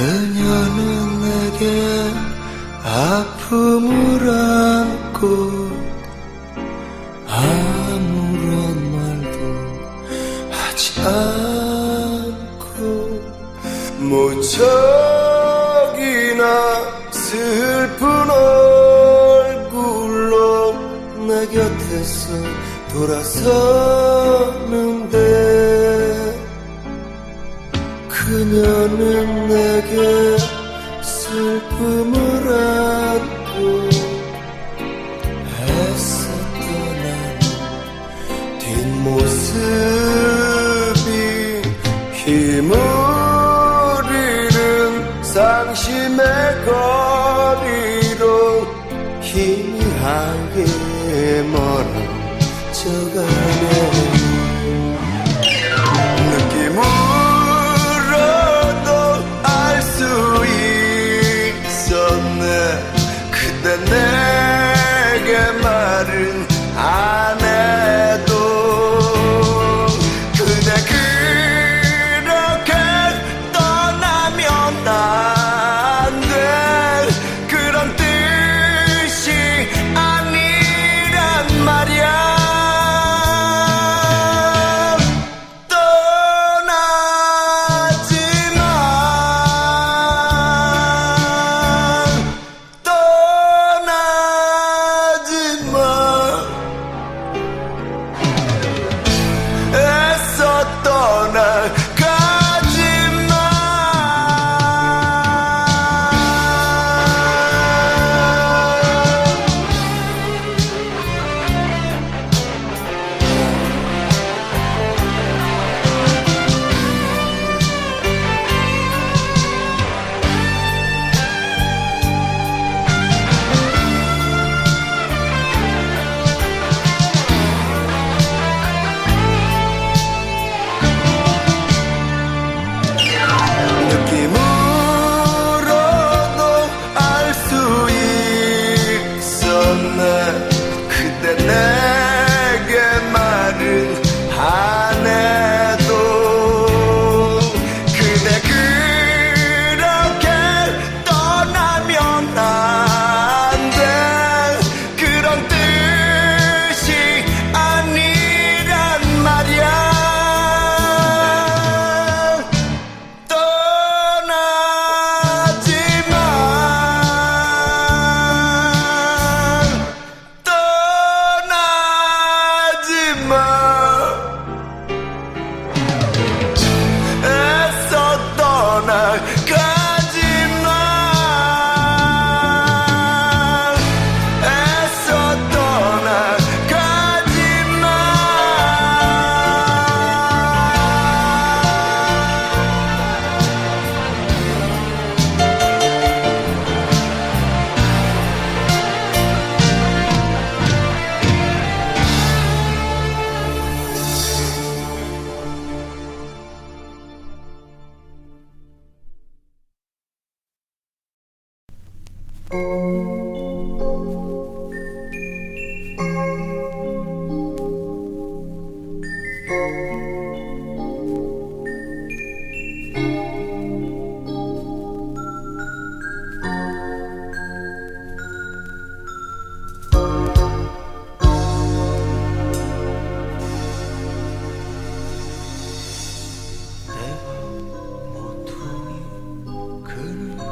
그녀는 내게 아픔을 안고 아무런 말도 하지 않고 무척이나 슬픈 얼굴로 내 곁에서 돌아서는 그녀는 내게 슬픔을 안고 애써 떠나는 뒷모습이 잃은 상심의 거리로 희미하게 멀어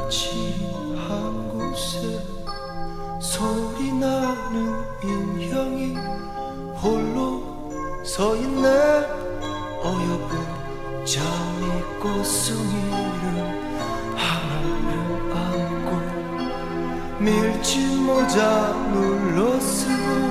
마치 한 곳에 소리 나는 인형이 홀로 서 있네. 어여쁜 잠이 꽃송이를 하나를 안고 밀짚 모자 눌러 쓰고